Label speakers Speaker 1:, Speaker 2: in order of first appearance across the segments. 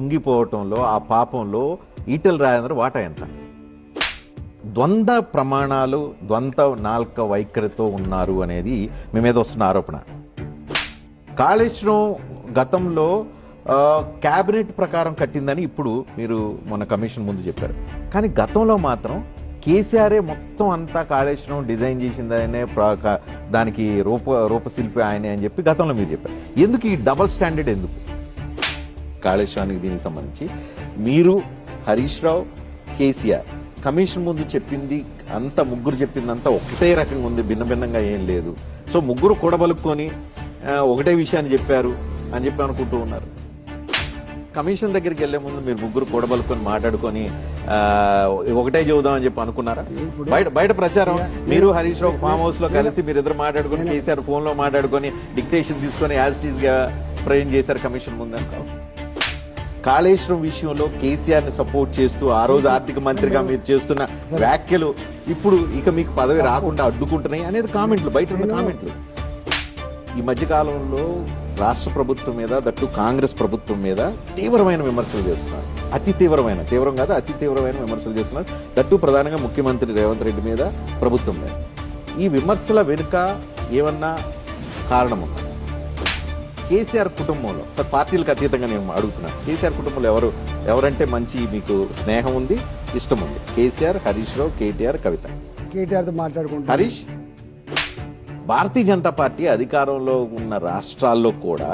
Speaker 1: కుంగిపోవటంలో ఆ పాపంలో ఈటెల రాజేంద్ర వాటా ఎంత ద్వంద్వ ప్రమాణాలు ద్వంద్వ నాల్క వైఖరితో ఉన్నారు అనేది మీ మీద వస్తున్న ఆరోపణ. కాళేశ్వరం గతంలో క్యాబినెట్ ప్రకారం కట్టిందని ఇప్పుడు మీరు మొన్న కమిషన్ ముందు చెప్పారు. కానీ గతంలో మాత్రం కేసీఆరే మొత్తం అంతా కాళేశ్వరం డిజైన్ చేసిందనే ప్ర- దానికి రూప రూపశిల్పి ఆయనే అని చెప్పి గతంలో మీరు చెప్పారు. ఎందుకు ఈ డబల్ స్టాండర్డ్ ఎందుకు? కాళేశ్వరానికి దీనికి సంబంధించి. మీరు హరీష్ రావు కేసీఆర్ కమిషన్ ముందు చెప్పింది అంత ముగ్గురు చెప్పిందంతా ఒకటే రకంగా ఉంది భిన్న భిన్నంగా ఏం లేదు. సో ముగ్గురు కూడబలుక్కొని ఒకటే విషయాన్ని చెప్పారు అని చెప్పి అనుకుంటూ ఉన్నారు. కమిషన్ దగ్గరికి వెళ్ళే ముందు మీరు ముగ్గురు కూడబలుకొని మాట్లాడుకొని ఒకటే చెబుదాం అని చెప్పి అనుకున్నారా? బయట బయట ప్రచారం. మీరు హరీష్ రావు ఫామ్ హౌస్లో కలిసి మీరు ఇద్దరు మాట్లాడుకొని కేసీఆర్ ఫోన్లో మాట్లాడుకొని డిక్టేషన్ తీసుకొని యాజ్ టీజ్గా ప్రయోజనం చేశారు కమిషన్ ముందు కాళేశ్వరం విషయంలో కేసీఆర్ని సపోర్ట్ చేస్తూ ఆ రోజు ఆర్థిక మంత్రిగా మీరు చేస్తున్న వ్యాఖ్యలు ఇప్పుడు ఇక మీకు పదవి రాకుండా అడ్డుకుంటున్నాయి అనేది కామెంట్లు బయట ఉన్న కామెంట్లు. ఈ మధ్య కాలంలో రాష్ట్ర ప్రభుత్వం మీద దట్టు కాంగ్రెస్ ప్రభుత్వం మీద తీవ్రమైన విమర్శలు చేస్తున్నారు. అతి తీవ్రమైన తీవ్రం కాదు అతి తీవ్రమైన విమర్శలు చేస్తున్నారు. దట్టు ప్రధానంగా ముఖ్యమంత్రి రేవంత్ రెడ్డి మీద ప్రభుత్వం మీద. ఈ విమర్శల వెనుక ఏమన్నా కారణం కేసీఆర్ కుటుంబంలో సార్ పార్టీలకు అతీతంగా నేను అడుగుతున్నాను కేసీఆర్ కుటుంబంలో ఎవరు ఎవరంటే మంచి మీకు స్నేహం ఉంది ఇష్టం ఉంది? కేసీఆర్ హరీష్ రావు కేటీఆర్ కవిత.
Speaker 2: కేటీఆర్తో మాట్లాడుకుంటాం
Speaker 1: హరీష్ భారతీయ జనతా పార్టీ అధికారంలో ఉన్న రాష్ట్రాల్లో కూడా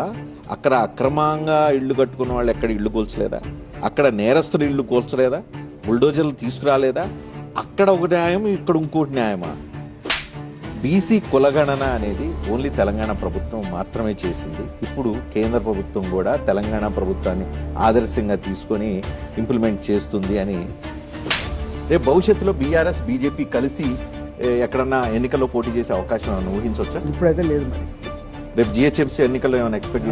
Speaker 1: అక్కడ అక్రమంగా ఇళ్ళు కట్టుకున్న వాళ్ళు ఎక్కడ ఇళ్ళు కూల్చలేదా? అక్కడ నేరస్తులు ఇళ్ళు కూల్చలేదా? బుల్డోజర్లు తీసుకురాలేదా? అక్కడ ఒక న్యాయం ఇక్కడ ఇంకోటి న్యాయమా? బీసీ కులగణన అనేది ఓన్లీ తెలంగాణ ప్రభుత్వం మాత్రమే చేసింది. ఇప్పుడు కేంద్ర ప్రభుత్వం కూడా తెలంగాణ ప్రభుత్వాన్ని ఆదర్శంగా తీసుకొని ఇంప్లిమెంట్ చేస్తుంది అని రేపు భవిష్యత్తులో బీఆర్ఎస్ బీజేపీ కలిసి ఎక్కడన్నా ఎన్నికల్లో పోటీ చేసే అవకాశం ఊహించవచ్చా?
Speaker 2: ఇప్పుడైతే లేదు మరి.
Speaker 1: రేపు జిహెచ్ఎంసీ ఎన్నికల్లో ఏమైనా ఎక్స్పెక్ట్